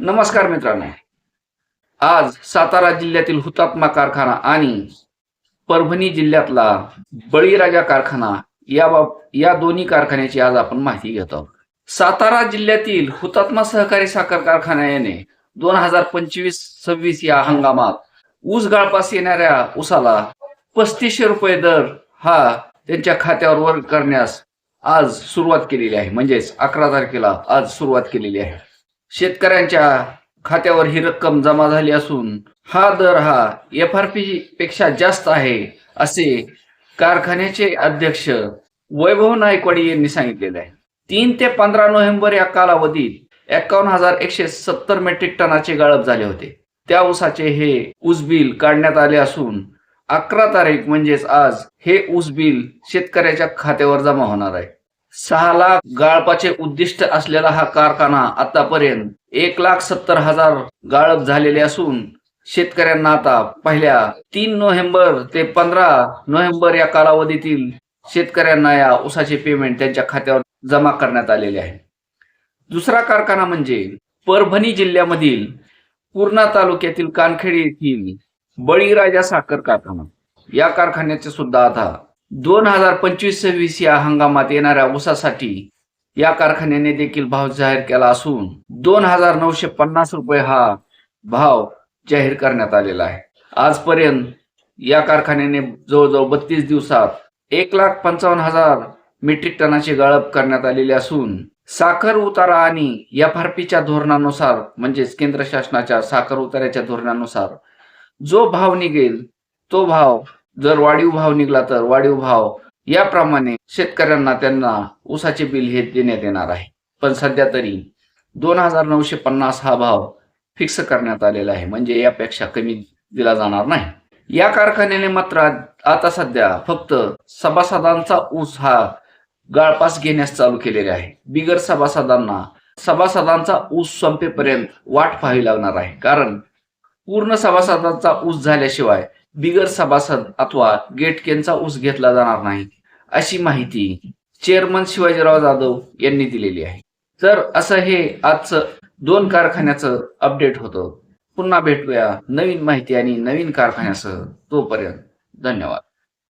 नमस्कार मित्रांनो. आज सातारा जिल्ह्यातील हुतात्मा कारखाना आणि परभणी जिल्ह्यातला बळीराजा कारखाना या बाब या दोन्ही कारखान्याची आज आपण माहिती घेत आहोत. सातारा जिल्ह्यातील हुतात्मा सहकारी साखर कारखान्याने दोन हजार पंचवीस सव्वीस या हंगामात ऊस गाळपास येणाऱ्या ऊसाला पस्तीसशे रुपये दर हा त्यांच्या खात्यावर वर्ग करण्यास आज सुरुवात केलेली आहे. म्हणजेच अकरा तारखेला आज सुरुवात केलेली आहे. शेतकऱ्यांच्या खात्यावर ही रक्कम जमा झाली असून हा दर हा एफ आर पी पेक्षा जास्त आहे असे कारखान्याचे अध्यक्ष वैभव नायकवाडी यांनी सांगितलेले आहे. तीन ते पंधरा नोव्हेंबर या कालावधीत एकावन्न हजार एकशे सत्तर मेट्रिक टनाचे गाळप झाले होते. त्या ऊसाचे हे ऊस बिल काढण्यात आले असून अकरा तारीख म्हणजेच आज हे ऊस बिल शेतकऱ्याच्या खात्यावर जमा होणार आहे. सहा लाख गाळपाचे उद्दिष्ट असलेला हा कारखाना आतापर्यंत एक लाख सत्तर हजार गाळप झालेले असून शेतकऱ्यांना आता पहिल्या तीन नोव्हेंबर ते पंधरा नोव्हेंबर या कालावधीतील शेतकऱ्यांना या ऊसाचे पेमेंट त्यांच्या खात्यावर जमा करण्यात आलेले आहे. दुसरा कारखाना म्हणजे परभणी जिल्ह्यामधील पूर्णा तालुक्यातील कानखेडी येथील बळीराजा साखर कारखाना. या कारखान्याचे सुद्धा आता दोन हजार पंचवीस सव्वीस या हंगामात येणाऱ्या ऊसासाठी या कारखान्याने देखील भाव जाहीर केला असून दोन हजार नऊशे पन्नास रुपये हा भाव जाहीर करण्यात आलेला आहे. आजपर्यंत या कारखान्याने जवळजवळ बत्तीस दिवसात एक लाख पंचावन्न हजार मेट्रिक टनाची गाळप करण्यात आलेली असून साखर उतारा आणि एफ आर पीच्या धोरणानुसार म्हणजेच केंद्र शासनाच्या साखर उतार्याच्या धोरणानुसार जो भाव निघेल तो भाव जर वाढीव भाव निघला तर वाढीव भाव याप्रमाणे शेतकऱ्यांना त्यांना ऊसाचे बिल हे देण्यात येणार आहे. पण सध्या तरी दोन हजार नऊशे पन्नास हा भाव फिक्स करण्यात आलेला आहे. म्हणजे यापेक्षा कमी दिला जाणार नाही. या कारखान्याने मात्र आता सध्या फक्त सभासदांचा ऊस हा गाळपास घेण्यास चालू केलेले आहे. बिगर सभासदांना सभासदांचा ऊस संपेपर्यंत वाट पाहावी लागणार आहे. कारण पूर्ण सभासदांचा ऊस झाल्याशिवाय बिगर सभासद अथवा गेटकेनचा ऊस घेतला जाणार नाही अशी माहिती चेअरमन शिवाजीराव जाधव यांनी दिलेली आहे. तर असं हे आजचं दोन कारखान्याचं अपडेट होतं. पुन्हा भेटूया नवीन माहिती आणि नवीन कारखान्यासह तोपर्यंत धन्यवाद.